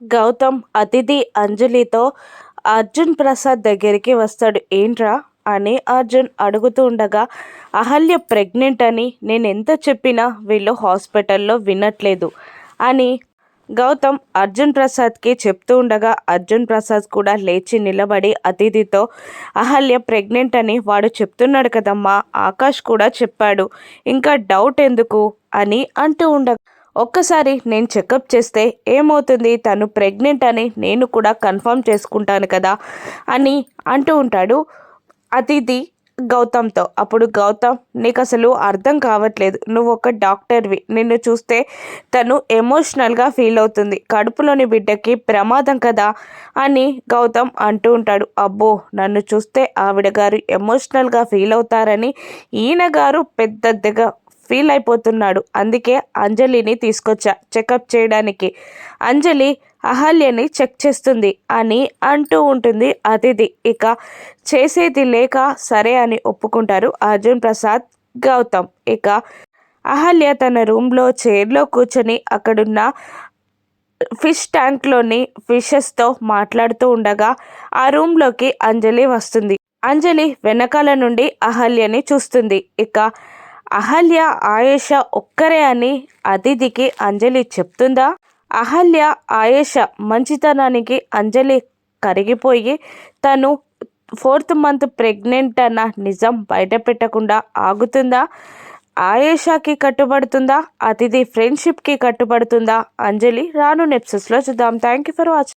గౌతమ్ అతిథి అంజలితో అర్జున్ ప్రసాద్ దగ్గరికి వస్తాడు. ఏంట్రా? అని అర్జున్ అడుగుతూ ఉండగా అహల్య ప్రెగ్నెంట్ అని నేను ఎంత చెప్పినా వీళ్ళు హాస్పిటల్లో వినట్లేదు అని గౌతమ్ అర్జున్ ప్రసాద్కి చెప్తూ ఉండగా అర్జున్ ప్రసాద్ కూడా లేచి నిలబడి అతిథితో అహల్య ప్రెగ్నెంట్ అని వాడు చెప్తున్నాడు కదమ్మా ఆకాష్ కూడా చెప్పాడు ఇంకా డౌట్ ఎందుకు? అని అంటూ ఉండగా ఒక్కసారి నేను చెకప్ చేస్తే ఏమవుతుంది? తను ప్రెగ్నెంట్ అని నేను కూడా కన్ఫర్మ్ చేసుకుంటాను కదా అని అంటూ ఉంటాడు అతిథి గౌతమ్తో. అప్పుడు గౌతమ్ నీకు అసలు అర్థం కావట్లేదు. నువ్వు ఒక డాక్టర్వి. నిన్ను చూస్తే తను ఎమోషనల్గా ఫీల్ అవుతుంది. కడుపులోని బిడ్డకి ప్రమాదం కదా అని గౌతమ్ అంటూ ఉంటాడు. అబ్బో నన్ను చూస్తే ఆవిడ గారు ఎమోషనల్గా ఫీల్ అవుతారని ఈయన గారు పెద్దదిగా ఫీల్ అయిపోతున్నాడు. అందుకే అంజలిని తీసుకొచ్చా. చెకప్ చేయడానికి. అంజలి అహల్యని చెక్ చేస్తుంది అని అంటూ ఉంటుంది అతిథి. ఇక చేసేది లేక సరే అని ఒప్పుకుంటారు అర్జున్ ప్రసాద్ గౌతమ్. ఇక అహల్య తన రూమ్లో చైర్లో కూర్చొని అక్కడున్న ఫిష్ ట్యాంక్లోని ఫిషెస్తో మాట్లాడుతూ ఉండగా ఆ రూమ్లోకి అంజలి వస్తుంది. అంజలి వెనకాల నుండి అహల్యని చూస్తుంది. ఇక అహల్య ఆయేష ఒక్కరే అని అతిథికి అంజలి చెప్తుందా? అహల్య ఆయేష మంచితనానికి అంజలి కరిగిపోయి తను ఫోర్త్ మంత్ ప్రెగ్నెంట్ అన్న నిజం బయట పెట్టకుండా ఆగుతుందా? ఆయేషాకి కట్టుబడుతుందా? అతిథి ఫ్రెండ్షిప్కి కట్టుబడుతుందా? అంజలి రాను నెప్సెస్లో చూద్దాం. Thank you for watching